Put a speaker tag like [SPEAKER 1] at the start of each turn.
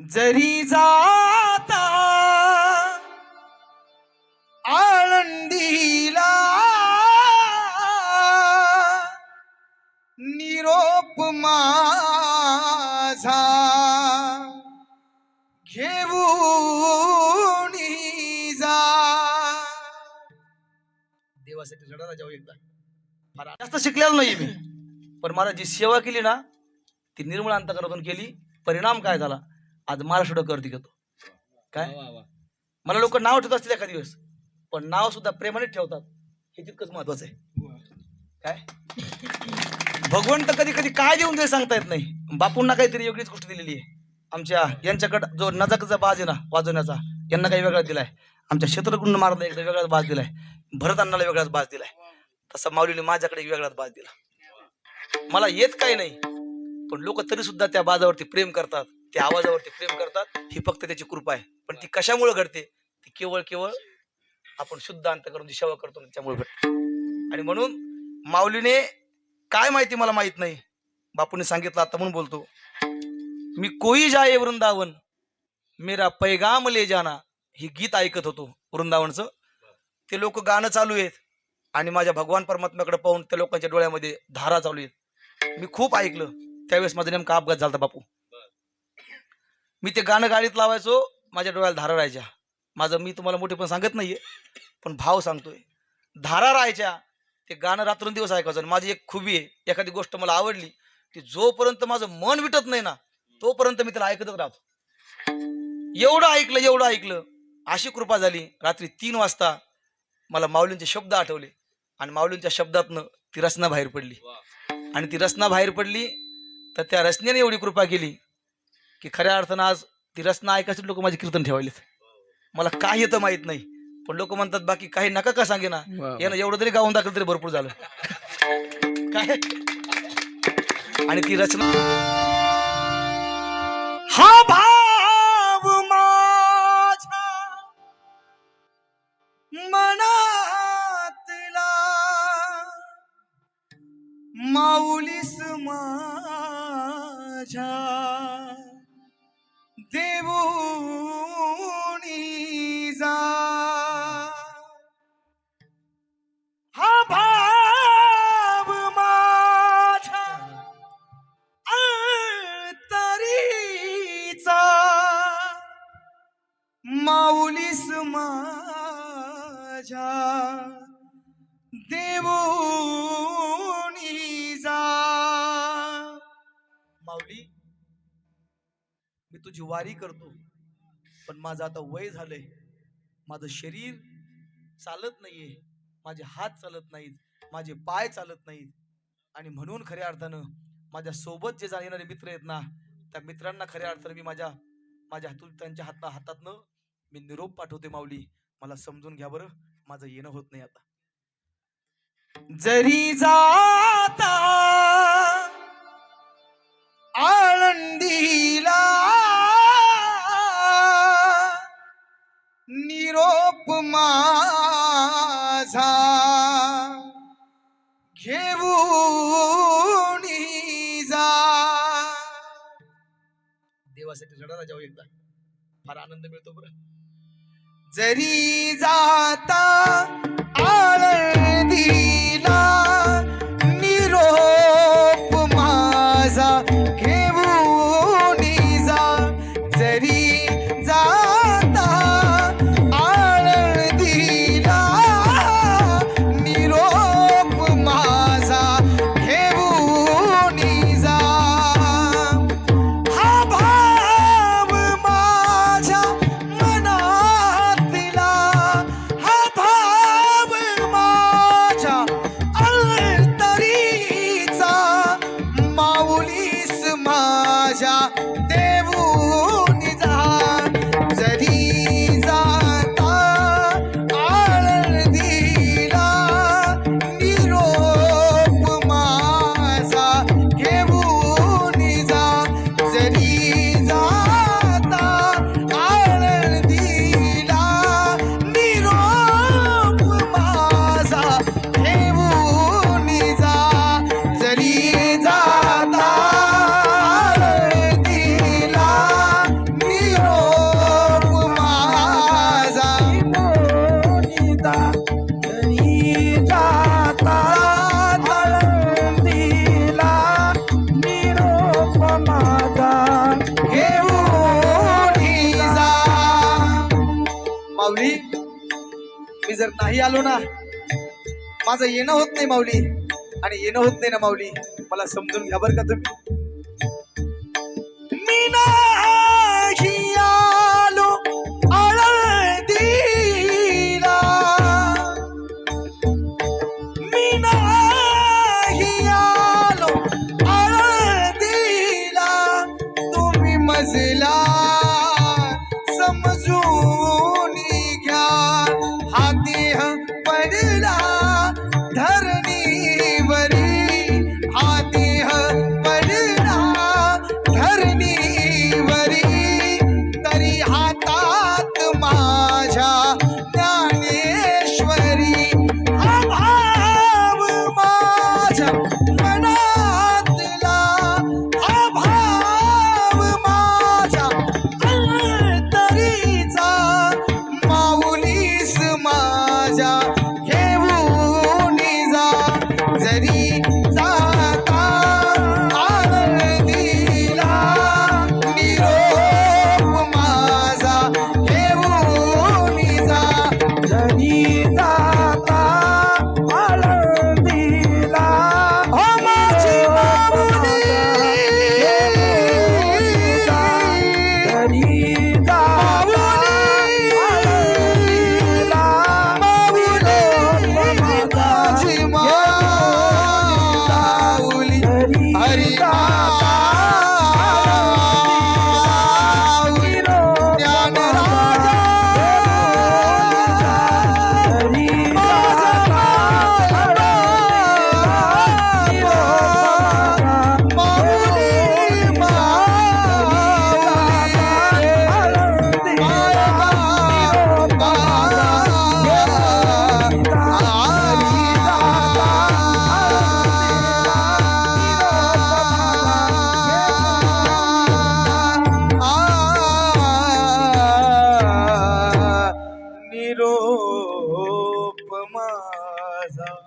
[SPEAKER 1] जरी जाता आळंदीला निरोप माझा घेऊन जा. देवासाठी लढायला जाऊ एकदा. फार जास्त शिकलेलो नाही मी. पण मला जी सेवा केली ना ती निर्मळ अंतकरातून केली. परिणाम काय झाला? आज महाराष्ट्र करते. घेतो काय मला लोक नाव ठेवत असतील एका दिवस पण नाव सुद्धा प्रेमाने ठेवतात. हे तितकंच महत्वाचं आहे. काय? भगवंत कधी कधी काय देऊन दे सांगता येत नाही. बापूंना काहीतरी वेगळीच गोष्ट दिलेली आहे. आमच्या यांच्याकडं जो नजाकचा बाज आहे ना वाजवण्याचा यांना काही वेगळा दिलाय. आमच्या शत्रुघ्न महाराज एकदा वेगळाच बाज दिलाय. भरत अण्णाला वेगळाच बाज दिलाय. तसा माऊलीने माझ्याकडे वेगळाच बाज दिला. मला येत काही नाही पण लोक तरी सुद्धा त्या बाजावरती प्रेम करतात. ते आवाजावरती प्रेम करतात ही फक्त त्याची कृपा आहे. पण ती कशामुळे घडते? ती केवळ केवळ आपण शुद्ध अंत करून जी सेवा करतो त्यामुळे घडते. आणि म्हणून माऊलीने काय माहिती मला माहीत नाही? बापूने सांगितलं आता म्हणून बोलतो. मी कोई जाये वृंदावन मेरा पैगाम ले जाना ही गीत ऐकत होतो वृंदावनचं. ते लोक गाणं चालू आहेत आणि माझ्या भगवान परमात्म्याकडे पाहून त्या लोकांच्या डोळ्यामध्ये धारा चालू आहेत. मी खूप ऐकलं. त्यावेळेस माझा नेमका अपघात झाला बापू. मी ते गाणं गाडीत लावायचो माझ्या डोळ्याला धारा राहायच्या. माझं मी तुम्हाला मोठे पण सांगत नाहीये पण भाव सांगतोय. धारा राहायच्या ते गाणं रात्रंदिवस ऐकायचं. आणि माझी एक खुबी आहे एखादी गोष्ट मला आवडली ती जोपर्यंत माझं मन विटत नाही ना तोपर्यंत मी त्याला ऐकतच राहतो. एवढं ऐकलं एवढं ऐकलं अशी कृपा झाली. रात्री तीन वाजता मला माऊलींचे शब्द आठवले. आणि माऊलींच्या शब्दातनं ती रचना बाहेर पडली. आणि ती रचना बाहेर पडली तर त्या रचनेने एवढी कृपा केली की खऱ्या अर्थानं आज ती रचना ऐकायची लोक माझे कीर्तन ठेवायलेत. मला काही येतं माहीत नाही. पण लोक म्हणतात बाकी काही नका का सांगे ना यानं एवढं तरी गाऊन दाखल तरी भरपूर झालं. काय? आणि ती रचना हा भाव मनातला माऊलीस माझ्या देऊनी जा हा भाव माझ्या अंतरीचा माऊलीस माझ्या देऊनी जा माऊली मी तुझी वारी करतो. पण माझं आता वय झालंय. माझं शरीर चालत नाहीये. माझे हात चालत नाहीत. माझे पाय चालत नाहीत. आणि म्हणून खऱ्या अर्थानं माझ्या सोबत जे जाणारे मित्र आहेत ना त्या मित्रांना खऱ्या अर्थानं मी माझ्या माझ्या हातून त्यांच्या हातनं हातातनं मी निरोप पाठवते माऊली. मला समजून घ्या बरं. माझं येणं होत नाही आता. जरी जाता देवासाठी लढायला जाऊ एकदा. फार आनंद मिळतो बरं. जरी जाता आळंदीला जर नाही आलो ना माझं येणं होत नाही माऊली. आणि येणं होत नाही ना माऊली. मला समजून घ्या बरं का तुम्ही. मी नाही आलो मी नाही झोप माझा.